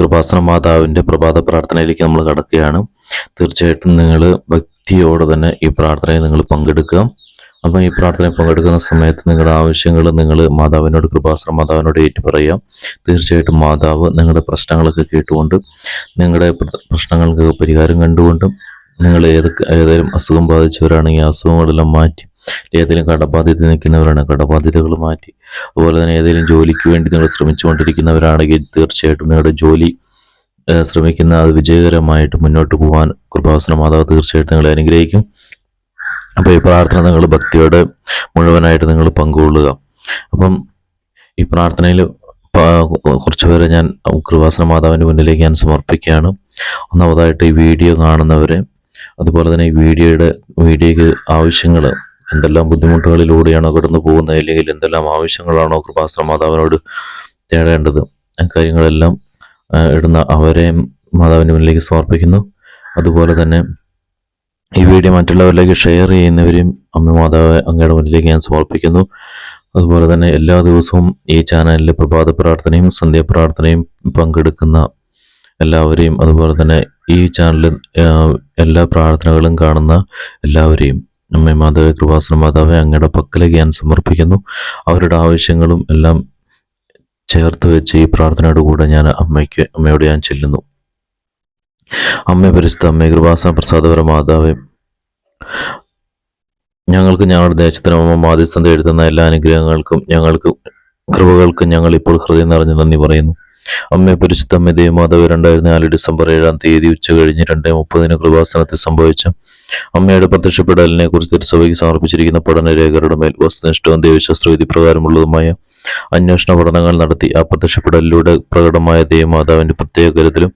കൃപാസന മാതാവിന്റെ പ്രഭാത പ്രാർത്ഥനയിലേക്ക് നമ്മൾ കടക്കുകയാണ്. തീർച്ചയായിട്ടും നിങ്ങൾ ഭക്തിയോടെ തന്നെ ഈ പ്രാർത്ഥനയിൽ നിങ്ങൾ പങ്കെടുക്കുക. അപ്പം ഈ പ്രാർത്ഥനയിൽ പങ്കെടുക്കുന്ന സമയത്ത് നിങ്ങളുടെ ആവശ്യങ്ങൾ നിങ്ങൾ മാതാവിനോട് കൃപാസന മാതാവിനോട് ഏറ്റു പറയുക തീർച്ചയായിട്ടും മാതാവ് നിങ്ങളുടെ പ്രശ്നങ്ങളൊക്കെ കേട്ടുകൊണ്ട് നിങ്ങളുടെ പ്രശ്നങ്ങൾക്ക് പരിഹാരം കണ്ടുകൊണ്ടും നിങ്ങൾ ഏതൊക്കെ ഏതെങ്കിലും അസുഖം ബാധിച്ചവരാണെങ്കിൽ അസുഖങ്ങളെല്ലാം മാറ്റി ഏതെങ്കിലും കടബാധ്യത നിൽക്കുന്നവരാണ്. കടബാധ്യതകൾ മാറ്റി. അതുപോലെ തന്നെ ഏതെങ്കിലും ജോലിക്ക് വേണ്ടി നിങ്ങൾ ശ്രമിച്ചുകൊണ്ടിരിക്കുന്നവരാണെങ്കിൽ തീർച്ചയായിട്ടും നിങ്ങളുടെ ജോലി ശ്രമിക്കുന്ന അത് വിജയകരമായിട്ട് മുന്നോട്ട് പോകാൻ കൃപാസന മാതാവ് തീർച്ചയായിട്ടും നിങ്ങളെ അനുഗ്രഹിക്കും. അപ്പോൾ ഈ പ്രാർത്ഥന നിങ്ങൾ ഭക്തിയോടെ മുഴുവനായിട്ട് നിങ്ങൾ പങ്കുകൊള്ളുക. അപ്പം ഈ പ്രാർത്ഥനയിൽ കുറച്ച് പേരെ ഞാൻ കൃപാസന മാതാവിന്റെ മുന്നിലേക്ക് ഞാൻ സമർപ്പിക്കുകയാണ്. ഒന്നാമതായിട്ട് ഈ വീഡിയോ കാണുന്നവരെ അതുപോലെ തന്നെ ഈ വീഡിയോയുടെ വീഡിയോയ്ക്ക് ആവശ്യങ്ങൾ എന്തെല്ലാം ബുദ്ധിമുട്ടുകളിലൂടെയാണോ കടന്നു പോകുന്നത്? അല്ലെങ്കിൽ എന്തെല്ലാം ആവശ്യങ്ങളാണോ കൃപാസ്ത്ര മാതാവിനോട് തേടേണ്ടത്? കാര്യങ്ങളെല്ലാം ഇടുന്ന അവരെയും മാതാവിന്റെ മുന്നിലേക്ക് സമർപ്പിക്കുന്നു. അതുപോലെ തന്നെ ഈ വീഡിയോ മറ്റുള്ളവരിലേക്ക് ഷെയർ ചെയ്യുന്നവരെയും അമ്മ മാതാവ് അങ്ങയുടെ മുന്നിലേക്ക് ഞാൻ സമർപ്പിക്കുന്നു. അതുപോലെ തന്നെ എല്ലാ ദിവസവും ഈ ചാനലിൽ പ്രഭാത പ്രാർത്ഥനയും സന്ധ്യാപ്രാർത്ഥനയും പങ്കെടുക്കുന്ന എല്ലാവരെയും അതുപോലെ തന്നെ ഈ ചാനലിൽ എല്ലാ പ്രാർത്ഥനകളും കാണുന്ന എല്ലാവരെയും അമ്മ മാതാവ് കൃപാസന മാതാവെ അങ്ങയുടെ പക്കലേക്ക് ഞാൻ സമർപ്പിക്കുന്നു. അവരുടെ ആവശ്യങ്ങളും എല്ലാം ചേർത്ത് വെച്ച് ഈ പ്രാർത്ഥനയുടെ കൂടെ ഞാൻ അമ്മയ്ക്ക് അമ്മയോട് ഞാൻ ചെല്ലുന്നു. അമ്മ പരിശുദ്ധ അമ്മ കൃപാസന പ്രസാദപര മാതാവേ ഞങ്ങൾക്ക് ഞങ്ങളുടെ ദേശത്തിന് അമ്മ മാധ്യസ്ഥത എഴുതുന്ന എല്ലാ അനുഗ്രഹങ്ങൾക്കും ഞങ്ങൾക്ക് കൃപകൾക്കും ഞങ്ങൾ ഇപ്പോൾ ഹൃദയം നിറഞ്ഞു നന്ദി പറയുന്നു. അമ്മ പരിശുദ്ധ അമ്മ ദേവമാതാവ് രണ്ടായിരത്തി നാല് ഡിസംബർ ഏഴാം തീയതി ഉച്ച കഴിഞ്ഞ് രണ്ടേ മുപ്പതിന് കൃപാസനത്തിൽ സംഭവിച്ച അമ്മയുടെ പ്രത്യക്ഷപ്പെടലിനെ കുറിച്ച് തിരുസഭയ്ക്ക് സമർപ്പിച്ചിരിക്കുന്ന പഠനരേഖകളുടെ മേൽ വസ്തുനിഷ്ഠവും ദൈവശാസ്ത്രവിധി പ്രകാരമുള്ളതുമായ അന്വേഷണ പഠനങ്ങൾ നടത്തി ആ പ്രത്യക്ഷപ്പെടലിലൂടെ പ്രകടമായ ദേവമാതാവിന്റെ പ്രത്യേക കരുതലും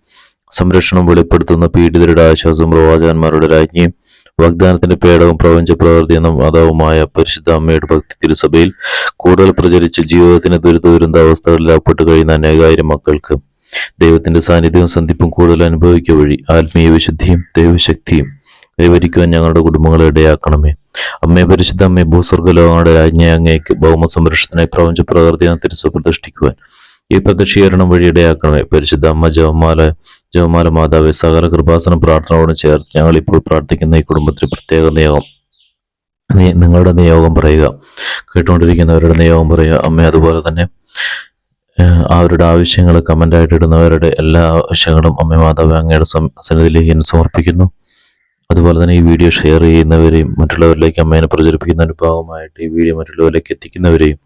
സംരക്ഷണം വെളിപ്പെടുത്തുന്ന പീഡിതരുടെ ആശ്വാസം പ്രവാചകന്മാരുടെ രാജ്ഞിയും വാഗ്ദാനത്തിന്റെ പേടവും പ്രപഞ്ച പ്രകൃതി എന്ന മാതാവുമായ പരിശുദ്ധ അമ്മയുടെ ഭക്തി തിരുസഭയിൽ കൂടുതൽ പ്രചരിച്ച് ജീവിതത്തിന് ദുരിത ദുരന്ത അവസ്ഥകളിൽ അകപ്പെട്ട് കഴിയുന്ന അനേകായിരം മക്കൾക്ക് ദൈവത്തിന്റെ സാന്നിധ്യവും സന്ധിപ്പും കൂടുതൽ അനുഭവിക്കുക വഴി ആത്മീയ വിശുദ്ധിയും ദൈവശക്തിയും കൈവരിക്കുവാൻ ഞങ്ങളുടെ കുടുംബങ്ങളെ ഇടയാക്കണമേ. അമ്മേ പരിശുദ്ധ അമ്മേ ഭൂസ്വർഗലോകങ്ങളുടെ രാജ്ഞ അങ്ങേക്ക് ഭൗമ സംരക്ഷണത്തിനായി പ്രപഞ്ച പ്രകൃതി തിരിച്ചു പ്രതിഷ്ഠിക്കുവാൻ. ഈ പ്രദക്ഷികരണം വഴി ഇടയാക്കണമേ. പരിശുദ്ധ അമ്മ ജവമാല ജവമാല മാതാവെ സകല കൃപാസന പ്രാർത്ഥനയോട് ചേർത്ത് ഞങ്ങൾ ഇപ്പോൾ പ്രാർത്ഥിക്കുന്ന ഈ കുടുംബത്തിൽ പ്രത്യേക നിയോഗം. നിങ്ങളുടെ നിയോഗം പറയുക. കേട്ടുകൊണ്ടിരിക്കുന്നവരുടെ നിയോഗം പറയുക. അമ്മ അതുപോലെ തന്നെ അവരുടെ ആവശ്യങ്ങൾ കമന്റായിട്ട് ഇടുന്നവരുടെ എല്ലാ ആവശ്യങ്ങളും അമ്മ മാതാവ് അങ്ങയുടെ സന്നിധിയിലേക്ക് സമർപ്പിക്കുന്നു. അതുപോലെ തന്നെ ഈ വീഡിയോ ഷെയർ ചെയ്യുന്നവരെയും മറ്റുള്ളവരിലേക്ക് അമ്മേനെ പ്രചരിപ്പിക്കുന്നതിന് ഭാഗമായിട്ട് ഈ വീഡിയോ മറ്റുള്ളവരിലേക്ക് എത്തിക്കുന്നവരെയും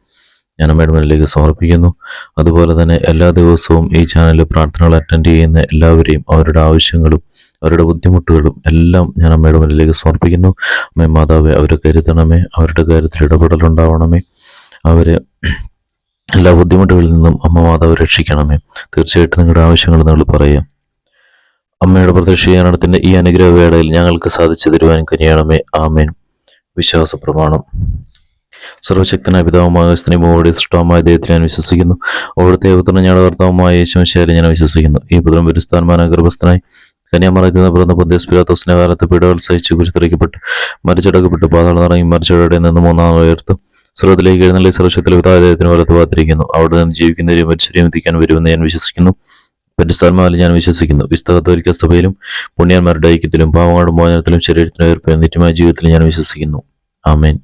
ഞാൻ അമ്മയുടെ മുന്നിലേക്ക് സമർപ്പിക്കുന്നു. അതുപോലെ തന്നെ എല്ലാ ദിവസവും ഈ ചാനലിൽ പ്രാർത്ഥനകൾ അറ്റൻഡ് ചെയ്യുന്ന എല്ലാവരെയും അവരുടെ ആവശ്യങ്ങളും അവരുടെ ബുദ്ധിമുട്ടുകളും എല്ലാം ഞാൻ അമ്മയുടെ മുന്നിലേക്ക് സമർപ്പിക്കുന്നു. അമ്മേ മാതാവെ അവരെ കരുതണമേ അവരുടെ കാര്യത്തിൽ ഇടപെടലുണ്ടാവണമേ അവരെ എല്ലാ ബുദ്ധിമുട്ടുകളിൽ നിന്നും അമ്മ മാതാവ് രക്ഷിക്കണമേ. തീർച്ചയായിട്ടും നിങ്ങളുടെ ആവശ്യങ്ങൾ നിങ്ങൾ പറയാം. അമ്മയുടെ പ്രത്യക്ഷീകരണത്തിന്റെ ഈ അനുഗ്രഹ വേളയിൽ ഞങ്ങൾക്ക് സാധിച്ചു തരുവാൻ കനിയണമേ. ആമേൻ. വിശ്വാസ പ്രമാണം സർവശക്തനായ പിതാവുമായ സ്നേഹമോടെ സൃഷ്ടമായ ദൈവത്തിൽ ഞാൻ വിശ്വസിക്കുന്നു. അവിടുത്തെ പുത്രൻ ഞങ്ങളുടെ ഭർത്താവുമായ യേശുശാരി ഞാൻ വിശ്വസിക്കുന്നു. ഈ പുത്രൻ പരിസ്ഥാനമായ ഗർഭസ്ഥനായി കന്യാമറയിൽ നിന്ന് പിറന്ന പൊന്തിയസ്പിരാത്തോസിന്റെ കാലത്ത് പീഡകൾ സഹിച്ച് കുരുത്തിറക്കപ്പെട്ട് മരിച്ചടക്കപ്പെട്ട് പാതാളം നിറങ്ങി മരിച്ചവരുടെ നിന്ന് മൂന്നാം ഉയർത്തു. സ്രോതത്തിലേക്ക് എഴുന്നള്ളി സർവശക്തിലെ ദൈവത്തിന് വലത്ത് പാത്തിരിക്കുന്നു അവിടെ നിന്ന് ജീവിക്കുന്നവരെയും മരിച്ചവരെയും എത്തിക്കാൻ വരുമെന്ന് ഞാൻ വിശ്വസിക്കുന്നു. പരിസ്ഥാത്മാവിൽ ഞാൻ വിശ്വസിക്കുന്നു. വിസ്തകത്തോരിക്ക സഭയിലും പുണ്യന്മാരുടെ ഐക്യത്തിലും പാവങ്ങളുടെ മോചനത്തിലും ശരീരത്തിന് ഉയർപ്പിലും നിത്യമായ ജീവിതത്തിലും ഞാൻ വിശ്വസിക്കുന്നു. ആമേൻ.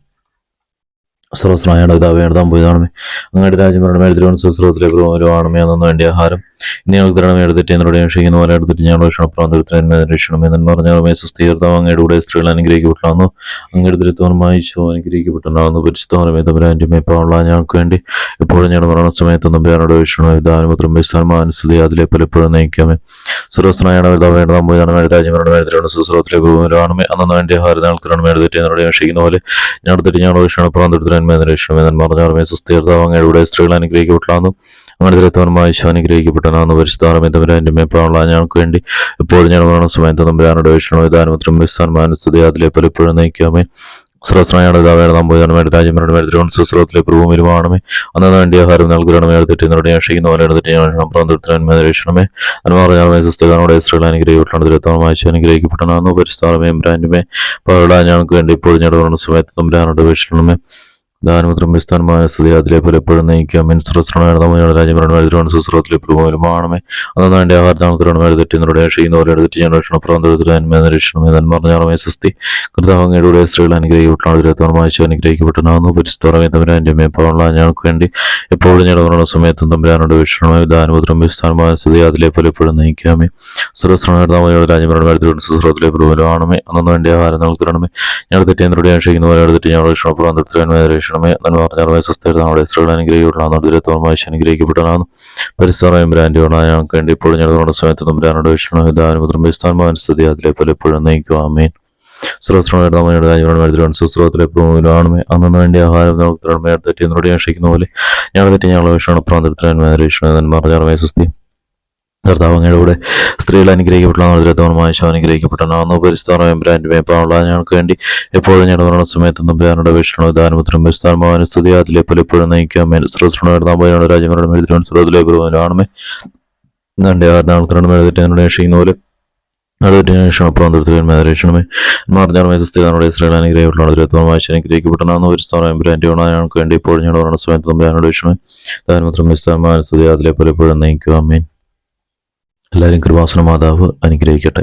സർവസ്നായാണ് പിതാവേ എഴുതാൻ പോയതാണമേ അങ്ങയുടെ രാജ്യം വരണമേ തിരുവനന്തപുരം സുസ്രോത്തിലെ പ്രഭുവാണമേ അന്നു വേണ്ടി ആഹാരം ഇനി ഞങ്ങൾ തരണമേ എടുത്തിട്ട് എന്നോട് ക്ഷയിക്കുന്ന പോലെ എടുത്തിട്ട് ഞങ്ങൾ ക്ഷണപ്രാന്തത്തിന് രക്ഷണമേ എന്ന് പറഞ്ഞാൽ സുസ്ഥീർത്താവ് അങ്ങയുടെ കൂടെ സ്ത്രീകൾ അനുഗ്രഹിക്കപ്പെട്ടാന്നു അങ്ങയുടെ ദുരിതവനമായി ഈശോ അനുഗ്രഹിക്കപ്പെട്ടുണ്ടാകുന്നു പരിശുദ്ധമേ തമ്പരാന്റെ മേപ്പാവുള്ള ഞങ്ങൾക്ക് വേണ്ടി എപ്പോഴും ഞങ്ങളുടെ മരണസമയത്ത് നമ്പ്യാനോട് വീക്ഷണമേ ദാനപത്രം വിസ്ഥാനമാനുസൃതി അതിലെ പലപ്പോഴും നയിക്കാമേ. സർവസ്നായാണ് പിതാവേ എഴുതാൻ പോയതാണമേ രാജ്യം വരണമേ തിരുവനന്തപുരം സുസ്രോത്തിലെ പ്രഭുവാണമേ അന്നു വേണ്ടി ആഹാരം ഞങ്ങൾ തരണമേ എടുത്തിട്ട് എന്നോട് അന്വേഷിക്കുന്ന പോലെ ഞങ്ങളുടെ ഞങ്ങളുടെ ക്ഷണപ്രാന്തത്തിന് രക്ഷണമേ എന്ന് പറഞ്ഞാൽ സുസ്ഥീർത്താവ് കൂടെ സ്ത്രീകൾ അനുഗ്രഹിക്കപ്പെട്ടാന്നും അങ്ങനെ ദൈവത്തവനുമായി ഈശോ അനുഗ്രഹിക്കപ്പെട്ടനാന്ന് പരിശുദ്ധാറമേ തമ്പുരാന്റെ മേപ്പാവുള്ള ഞങ്ങൾക്ക് വേണ്ടി എപ്പോഴും ഞാൻ മരണ സമയത്ത് തമ്പുരാനുടെ വിഷ്ണു വിധാനപത്രം വിസ്ഥാനമാനുസ്തുതി അതിലെ പലപ്പോഴും നയിക്കാമേ സ്രസ്നായാണ് രാജ്യമരണമേ തിരുവൻ സുസ്രോത്തിലെ പ്രഭൂമിലുമാണമേ അന്നു വേണ്ടി ആഹാരം എന്നോട് ഞാൻ ക്ഷയിക്കുന്ന പോലെ ഞാൻ പ്രാന്തത്തിനന്മേ രക്ഷണമേ പറഞ്ഞാൽ സുസ്ഥികാനോടെ സ്ത്രീകൾ അനുഗ്രഹിക്കപ്പെട്ടാണ് പരിശുദ്ധാറമേ ബ്രാൻഡുമേ പല ഞങ്ങൾക്ക് വേണ്ടി ഞാൻ മരണ സമയത്ത് തമ്പുരാനോട് വീക്ഷണമേ ദാനപത്രം വിസ്ഥാനമായ സ്ഥിതി അതിലെ പോലെ എപ്പോഴും നയിക്കുക മെൻ സുസ്രണ രാജ്യം സുസ്രത്തിലെ പ്രഭുവിലുമാണമേ അന്ന് വേണ്ടി ആഹാരത്താണത്തിലാണ് മേലെ തെറ്റി നിങ്ങളുടെ ചെയ്യുന്നവരെ എടുത്തിട്ട് ഞാൻ രക്ഷണ നിരീക്ഷണമേ നന്മറിഞ്ഞാറമേ സസ്തി കൃതാവങ്ങയുടെ സ്ത്രീകൾ അനുഗ്രഹിക്കപ്പെട്ടാണ് ഇതിരത്തോളം വായിച്ചു അനുഗ്രഹിക്കപ്പെട്ടനാകുന്നു പരിസ്ഥിതമേ തമ്പുരാന്റെ മേപ്പാടുള്ള ഞങ്ങൾക്ക് വേണ്ടി. എപ്പോഴും ഞങ്ങളുടെ സമയത്തും തമ്പുരാനോട് വീക്ഷണമായി ദാനപത്രം വിസ്ഥാനമായ സ്ഥിതി അതിലെ പോലെ എപ്പോഴും നയിക്കാമേ. സുരസ്രണയുടെ രാജ്യം സുസ്രത്തിലെ പ്രഭുമാണമേ അന്ന് ആഹാരം നൽകണമേ ഞങ്ങൾ തെറ്റിയവരുടെ ചെയ്യുന്നവരെ എടുത്തിട്ട് ഞങ്ങളുടെ എന്നു നന്മ പറഞ്ഞാറമേ സ്വസ്ഥ നമ്മുടെ സ്ത്രീകൾ അനുഗ്രഹിക്കപ്പെട്ടാണ് ഇതിരത്തോളം പരിസ്ഥാനം അനുഗ്രഹിക്കപ്പെട്ടനാകുന്നു പരിസ്ഥിതമയം ബ്രാൻഡുകളാണ് ഞങ്ങൾക്ക് വേണ്ടി ഇപ്പോൾ ഞങ്ങളുടെ സമയത്ത് നമ്പരാനോട് വീക്ഷണം ദാനപത്രം വിസ്ഥാനമായ സ്ഥിതി അതിലെ പലപ്പോഴും നയിക്കുക ആമേൻ. സ്രോസ്രമയുടെ സുസ്രോത്തിലെ പ്രമുഖാണമേ അന്നു വേണ്ടി ആഹാരം നമുക്ക് തെറ്റി എന്നോട് രക്ഷിക്കുന്ന പോലെ ഞങ്ങൾ തെറ്റി ഞങ്ങളെ വിഷ്ണു പ്രാന്തത്തിന്മേ പറഞ്ഞാൽ പറഞ്ഞാറമേ സ്വസ്തി കർത്താവങ്ങയുടെ സ്ത്രീകൾ അനുഗ്രഹിക്കപ്പെട്ട അനുഗ്രഹിക്കപ്പെട്ടാണ് പരിസ്ഥാനം ബ്രാൻഡ് മേപ്പാനുള്ള ഞങ്ങൾക്ക് വേണ്ടി എപ്പോഴും ഞങ്ങളുടെ സമയത്ത് നമ്പ്യാനുടെ വീക്ഷണ ദാനപത്രം പരിസ്ഥാനമായ സ്തുതി അതിലെ പലപ്പോഴും നയിക്കാം ശ്രീകൃഷ്ണയുടെ രാജ്യങ്ങളുടെ മേൽ സ്രോതിലെ പ്രഭുവിനാണമേ നന്റെ ആർനാൾക്കാരുടെ മേലെ ചെയ്യുന്ന പോലെ അതൊരു ക്ഷണപ്രാന്തത്തിൽ മേദരക്ഷണമേ മാർജാർമേ സ്ഥിതിയുടെ ഇസ്രായേൽ അനുഗ്രഹിക്കപ്പെട്ട ഇരുപത്തോളം അനുഗ്രഹിക്കപ്പെട്ടനാകുന്ന ഒരു സ്ഥാനം ബ്രാൻഡ് ഞങ്ങൾക്ക് വേണ്ടി ഇപ്പോൾ ഞങ്ങളുടെ സമയത്ത് ദാനപത്രം വിസ്ഥാനമായ സ്തുതി അതിലെ പലപ്പോഴും നയിക്കുക. എല്ലാവരും കൃപാസന മാതാവ് അനുഗ്രഹിക്കട്ടെ.